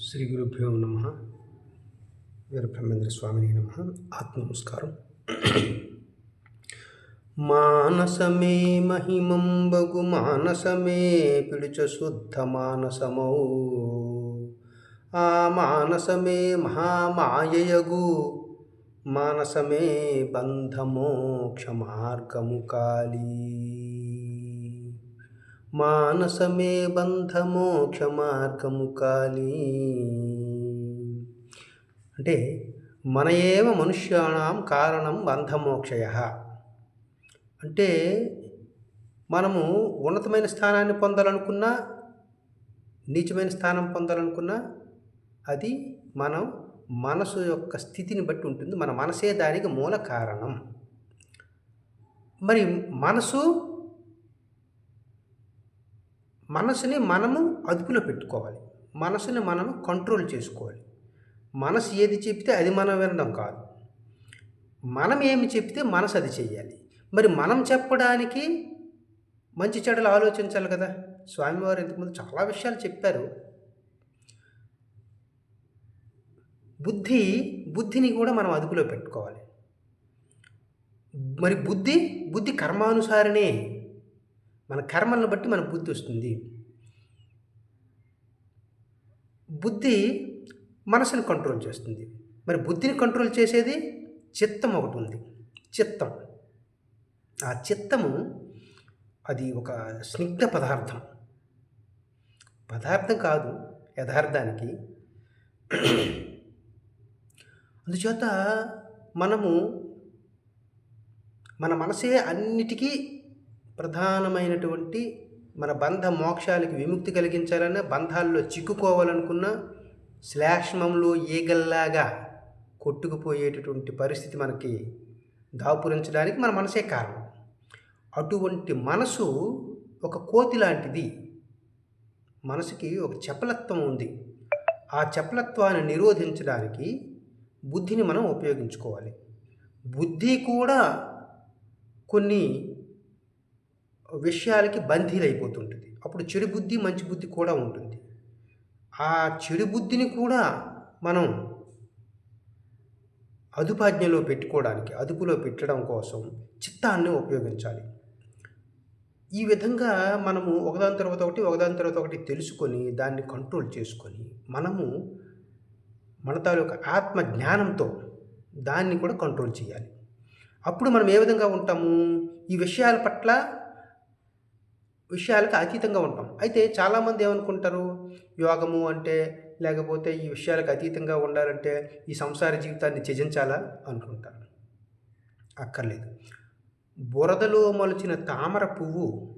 శ్రీ గురుభ్యో నమ. వీర బ్రహ్మేంద్ర స్వామిని నమ. ఆత్మ నమస్కారం మానసమే మహిమంబగు మానసమే పిడుచ శుద్ధ మానసమౌ. ఆ మానసమే మహామాయయగు. మానసమే బంధమోక్ష మార్గము కాళీ. మానసమే బంధమోక్ష మార్గము కాలి. అంటే మన ఏవ మనుష్యాణం కారణం బంధమోక్షయ. అంటే మనము ఉన్నతమైన స్థానాన్ని పొందాలనుకున్నా నీచమైన స్థానం పొందాలనుకున్నా అది మనం మనసు యొక్క స్థితిని బట్టి ఉంటుంది. మన మనసే దానికి మూల కారణం. మరి మనసు మనసుని మనము అదుపులో పెట్టుకోవాలి. మనసుని మనము కంట్రోల్ చేసుకోవాలి. మనసు ఏది చెప్తే అది మనం వినడం కాదు. మనం ఏమి చెప్తే మనసు అది చెయ్యాలి. మరి మనం చెప్పడానికి మంచి చెడులు ఆలోచించాలి కదా? స్వామివారు ఇంతకుముందు చాలా విషయాలు చెప్పారు. బుద్ధి బుద్ధిని కూడా మనం అదుపులో పెట్టుకోవాలి. మరి బుద్ధి బుద్ధి కర్మానుసారనే మన కర్మలను బట్టి మన బుద్ధి వస్తుంది. బుద్ధి మనసుని కంట్రోల్ చేస్తుంది. మరి బుద్ధిని కంట్రోల్ చేసేది చిత్తం ఒకటి ఉంది. చిత్తం. ఆ చిత్తము అది ఒక స్నిగ్ధ పదార్థం. పదార్థం కాదు యథార్థానికి. అందుచేత మనము మన మనసే అన్నిటికీ ప్రధానమైనటువంటి మన బంధ మోక్షాలకి విముక్తి కలిగించాలన్నా బంధాల్లో చిక్కుకోవాలనుకున్న శ్లాష్మంలో ఈగల్లాగా కొట్టుకుపోయేటటువంటి పరిస్థితి మనకి దాపురించడానికి మన మనసే కారణం. అటువంటి మనసు ఒక కోతి లాంటిది. మనసుకి ఒక చపలత్వం ఉంది. ఆ చపలత్వాన్ని నిరోధించడానికి బుద్ధిని మనం ఉపయోగించుకోవాలి. బుద్ధి కూడా కొన్ని విషయాలకి బంధీలైపోతుంటుంది. అప్పుడు చెడు బుద్ధి మంచి బుద్ధి కూడా ఉంటుంది. ఆ చెడు బుద్ధిని కూడా మనం అదుపాజ్ఞలో పెట్టుకోవడానికి అదుపులో పెట్టడం కోసం చిత్తాన్ని ఉపయోగించాలి. ఈ విధంగా మనము ఒకదాని తర్వాత ఒకటి ఒకదాని తర్వాత ఒకటి తెలుసుకొని దాన్ని కంట్రోల్ చేసుకొని మనము మన తాలూకా ఆత్మ జ్ఞానంతో దాన్ని కూడా కంట్రోల్ చేయాలి. అప్పుడు మనం ఏ విధంగా ఉంటాము? ఈ విషయాల పట్ల విషయాలకు అతీతంగా ఉంటాం. అయితే చాలామంది ఏమనుకుంటారు? యోగము అంటే లేకపోతే ఈ విషయాలకు అతీతంగా ఉండాలంటే ఈ సంసార జీవితాన్ని త్యజించాలా అనుకుంటారు. అక్కర్లేదు. బురదలో మొలిచిన తామర పువ్వు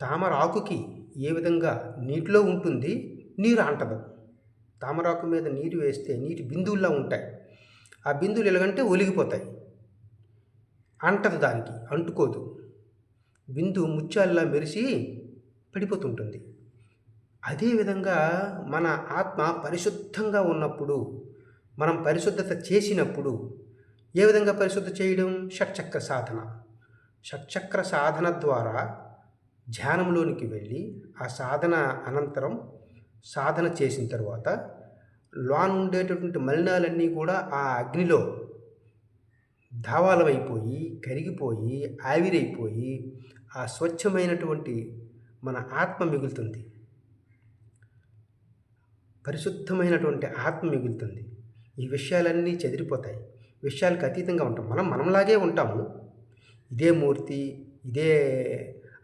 తామర ఆకుకి ఏ విధంగా నీటిలో ఉంటుంది? నీరు అంటదు. తామరాకు మీద నీరు వేస్తే నీటి బిందువుల్లా ఉంటాయి. ఆ బిందువులు ఎలాగంటే ఒలిగిపోతాయి. అంటదు దానికి. అంటుకోదు. బిందు ముత్యాల్లా మెరిసి పడిపోతుంటుంది. అదేవిధంగా మన ఆత్మ పరిశుద్ధంగా ఉన్నప్పుడు మనం పరిశుద్ధత చేసినప్పుడు ఏ విధంగా పరిశుద్ధ చేయడం? షట్చక్ర సాధన. షట్చక్ర సాధన ద్వారా ధ్యానంలోనికి వెళ్ళి ఆ సాధన అనంతరం సాధన చేసిన తర్వాత లోన్ ఉండేటటువంటి మలినాలన్నీ కూడా ఆ అగ్నిలో ధావాలమైపోయి కరిగిపోయి ఆవిరైపోయి ఆ స్వచ్ఛమైనటువంటి మన ఆత్మ మిగులుతుంది. పరిశుద్ధమైనటువంటి ఆత్మ మిగులుతుంది. ఈ విషయాలన్నీ చెదిరిపోతాయి. విషయాలకు అతీతంగా ఉంటాం. మనం మనంలాగే ఉంటాము. ఇదే మూర్తి ఇదే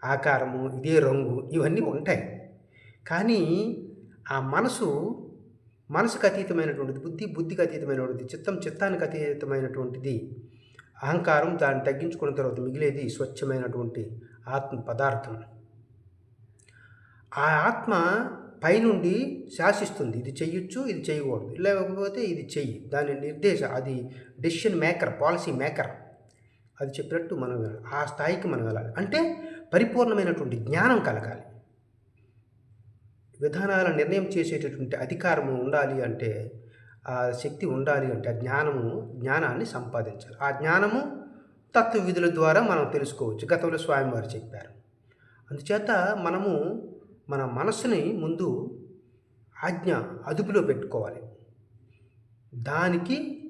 ఆకారము ఇదే రంగు ఇవన్నీ ఉంటాయి. కానీ ఆ మనసు మనసుకు అతీతమైనటువంటిది బుద్ధి బుద్ధికి అతీతమైనటువంటిది చిత్తం చిత్తానికి అతీతమైనటువంటిది అహంకారం దాన్ని తగ్గించుకున్న తర్వాత మిగిలేది స్వచ్ఛమైనటువంటి ఆత్మ పదార్థం. ఆ ఆత్మ పైనుండి శాసిస్తుంది. ఇది చెయ్యొచ్చు ఇది చేయకూడదు లేకపోతే ఇది చెయ్యి. దాని నిర్దేశ అది డెసిషన్ మేకర్ పాలసీ మేకర్ అది చెప్పినట్టు మనం వెళ్ళాలి. ఆ స్థాయికి మనం వెళ్ళాలి. అంటే పరిపూర్ణమైనటువంటి జ్ఞానం కలగాలి. విధానాల నిర్ణయం చేసేటటువంటి అధికారము ఉండాలి అంటే ఆ శక్తి ఉండాలి అంటే ఆ జ్ఞానము జ్ఞానాన్ని సంపాదించాలి. ఆ జ్ఞానము తత్వ విధుల ద్వారా మనం తెలుసుకోవచ్చు. గతంలో స్వామివారు చెప్పారు. అందుచేత మనము మన మనస్సుని ముందు ఆజ్ఞ అదుపులో పెట్టుకోవాలి. దానికి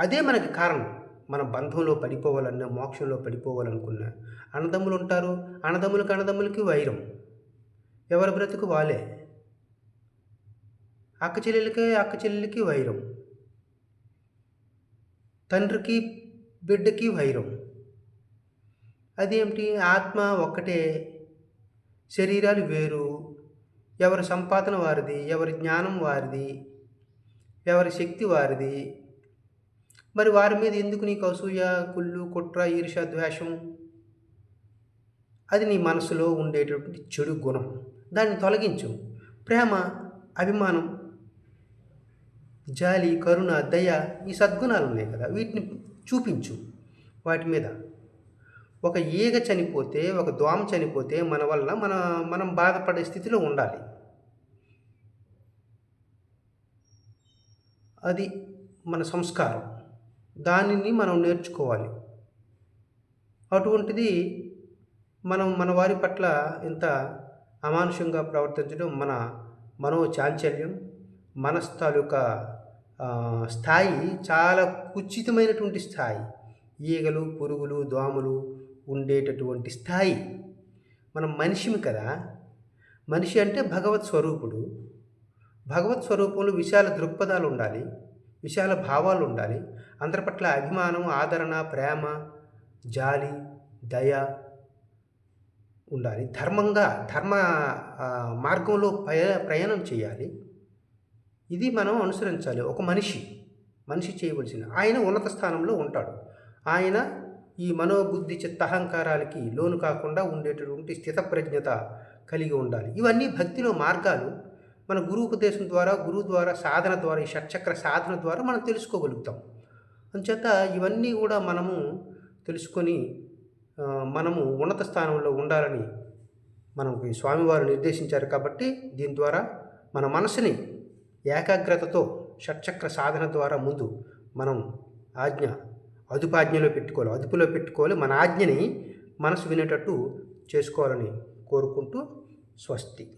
అదే మనకి కారణం. మన బంధంలో పడిపోవాలన్నా మోక్షంలో పడిపోవాలనుకున్నా అన్నదమ్ములు ఉంటారు. అన్నదమ్ములకి అన్నదమ్ములకి వైరం. ఎవరి బ్రతుకు వాలే అక్క చెల్లెలకి అక్క చెల్లెలకి వైరం. తండ్రికి బిడ్డకి వైరం. అదేమిటి ఆత్మ ఒక్కటే. శరీరాలు వేరు. ఎవరి సంపాదన వారిది ఎవరి జ్ఞానం వారిది ఎవరి శక్తి వారిది. మరి వారి మీద ఎందుకు నీకు అసూయ కుళ్ళు కుట్ర ఈర్ష ద్వేషం? అది నీ మనసులో ఉండేటటువంటి చెడు గుణం. దాన్ని తొలగించు. ప్రేమ అభిమానం జాలి కరుణ దయ ఈ సద్గుణాలు ఉన్నాయి కదా. వీటిని చూపించు. వాటి మీద ఒక ఈగ చనిపోతే ఒక దోమ చనిపోతే మన వల్ల మన మనం బాధపడే స్థితిలో ఉండాలి. అది మన సంస్కారం. దానిని మనం నేర్చుకోవాలి. అటువంటిది మనం మన వారి పట్ల ఇంత అమానుషంగా ప్రవర్తించడం మన మనో చాంచల్యం మనస్ తాలూకా స్థాయి చాలా కుచితమైనటువంటి స్థాయి. ఈగలు పురుగులు దోమలు ఉండేటటువంటి స్థాయి. మనం మనిషిమి కదా? మనిషి అంటే భగవత్ స్వరూపుడు. భగవత్ స్వరూపంలో విశాల దృక్పథాలు ఉండాలి విశాల భావాలు ఉండాలి. అందరి పట్ల అభిమానం ఆదరణ ప్రేమ జాలి దయ ఉండాలి. ధర్మంగా ధర్మ మార్గంలో పయ ప్రయాణం చేయాలి. ఇది మనం అనుసరించాలి. ఒక మనిషి మనిషి చేయవలసిన ఆయన ఉన్నత స్థానంలో ఉంటాడు. ఆయన ఈ మనోబుద్ధి చిత్త అహంకారాలకి లోను కాకుండా ఉండేటటువంటి స్థితప్రజ్ఞత కలిగి ఉండాలి. ఇవన్నీ భక్తిలో మార్గాలు. మన గురు ఉపదేశం ద్వారా గురువు ద్వారా సాధన ద్వారా ఈ షట్చక్ర సాధన ద్వారా మనం తెలుసుకోగలుగుతాం. అందుచేత ఇవన్నీ కూడా మనము తెలుసుకొని మనము ఉన్నత స్థానంలో ఉండాలని మనకు స్వామివారు నిర్దేశించారు కాబట్టి దీని ద్వారా మన మనసుని ఏకాగ్రతతో షట్చక్ర సాధన ద్వారా ముందు మనం ఆజ్ఞ అదుపాజ్ఞలో పెట్టుకోవాలి. అదుపులో పెట్టుకోవాలి. మన ఆజ్ఞని మనసు వినేటట్టు చేసుకోవాలని కోరుకుంటూ స్వస్తి.